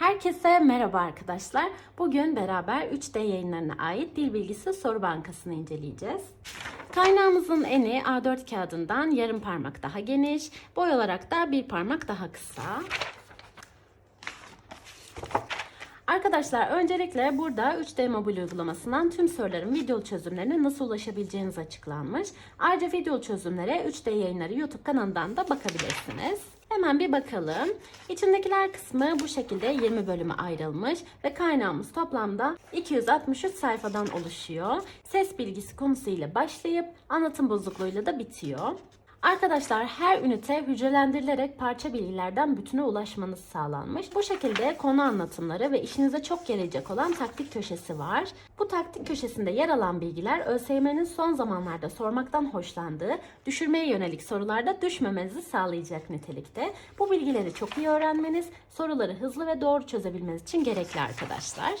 Herkese merhaba arkadaşlar. Bugün beraber 3D yayınlarına ait dil bilgisi soru bankasını inceleyeceğiz. Kaynağımızın eni A4 kağıdından yarım parmak daha geniş, boy olarak da bir parmak daha kısa. Arkadaşlar öncelikle burada 3D mobil uygulamasından tüm soruların video çözümlerine nasıl ulaşabileceğiniz açıklanmış. Ayrıca video çözümlere 3D yayınları YouTube kanalından da bakabilirsiniz. Hemen bir bakalım. İçindekiler kısmı bu şekilde 20 bölüme ayrılmış ve kaynağımız toplamda 263 sayfadan oluşuyor. Ses bilgisi konusuyla başlayıp anlatım bozukluğuyla da bitiyor. Arkadaşlar her ünite hücrelendirilerek parça bilgilerden bütüne ulaşmanız sağlanmış. Bu şekilde konu anlatımları ve işinize çok gelecek olan taktik köşesi var. Bu taktik köşesinde yer alan bilgiler ÖSYM'nin son zamanlarda sormaktan hoşlandığı düşürmeye yönelik sorularda düşmemenizi sağlayacak nitelikte. Bu bilgileri çok iyi öğrenmeniz, soruları hızlı ve doğru çözebilmeniz için gerekli arkadaşlar.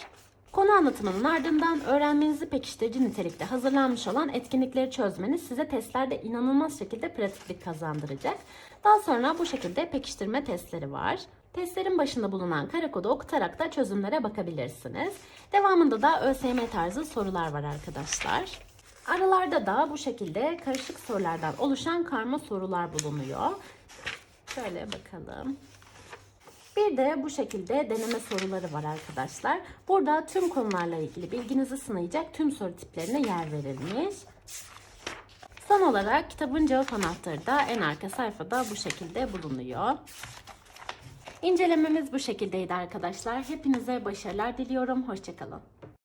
Konu anlatımının ardından öğrenmenizi pekiştirici nitelikte hazırlanmış olan etkinlikleri çözmeniz size testlerde inanılmaz şekilde pratiklik kazandıracak. Daha sonra bu şekilde pekiştirme testleri var. Testlerin başında bulunan kare kodu okutarak da çözümlere bakabilirsiniz. Devamında da ÖSYM tarzı sorular var arkadaşlar. Aralarda da bu şekilde karışık sorulardan oluşan karma sorular bulunuyor. Şöyle bakalım. Bir de bu şekilde deneme soruları var arkadaşlar. Burada tüm konularla ilgili bilginizi sınayacak tüm soru tiplerine yer verilmiş. Son olarak kitabın cevap anahtarı da en arka sayfada bu şekilde bulunuyor. İncelememiz bu şekildeydi arkadaşlar. Hepinize başarılar diliyorum. Hoşçakalın.